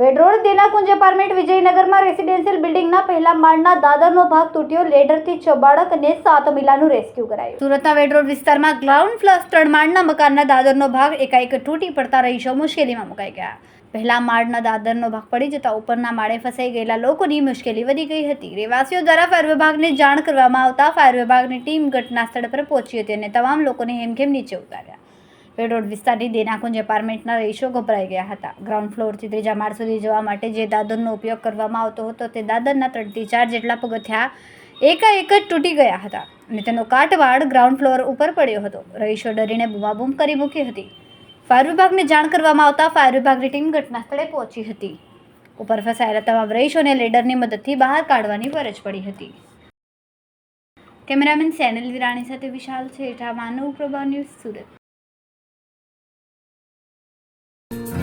Ved Road Denakunj apartment વિજયનગરમાં residential બિલ્ડિંગના પહેલા માળના દાદરનો ભાગ તૂટ્યો. લેડરથી છ બાળક અને સાત મહિલાનું રેસ્ક્યુ કરાયું. સુરતના વેડરોડ વિસ્તારમાં ગ્રાઉન્ડ પ્લસ ત્રણ માળના મકાનના દાદરનો ભાગ એકાએક તૂટી પડતા રહીશો મુશ્કેલીમાં મુકાઈ ગયા. પહેલા માળના દાદરનો ભાગ પડી જતા ઉપરના માળે ફસાઈ ગયેલા લોકોની મુશ્કેલી વધી ગઈ હતી. રહેવાસીઓ દ્વારા ફાયર વિભાગને જાણ કરવામાં આવતા ફાયર વિભાગની ટીમ ઘટના સ્થળ પર પહોંચી હતી અને તમામ લોકોને હેમખેમ નીચે ઉતાર્યા પેડોડ વિસ્તારની દેનાકુંજ એપાર્ટમેન્ટના રહીશો ગભરાઈ ગયા હતા. ગ્રાઉન્ડ ફ્લોરથી ત્રીજા માળ સુધી જવા માટે જે દાદરનો ઉપયોગ કરવામાં આવતો હતો તે દાદરના ત્રણથી ચાર જેટલા પગથિયા એકાએક જ તૂટી ગયા હતા અને તેનો કાટવાડ ગ્રાઉન્ડ ફ્લોર ઉપર પડ્યો હતો. રહીશો ડરીને બૂમાબૂમ કરી મૂકી હતી. ફાયર વિભાગને જાણ કરવામાં આવતા ફાયર વિભાગની ટીમ ઘટના સ્થળે પહોંચી હતી. ઉપર ફસાયેલા તમામ રહીશોને લેડરની મદદથી બહાર કાઢવાની ફરજ પડી હતી. કેમેરામેન સેનલ વિરાણી સાથે વિશાલ છેઠા, માનવ પ્રભા ન્યૂઝ સુરત.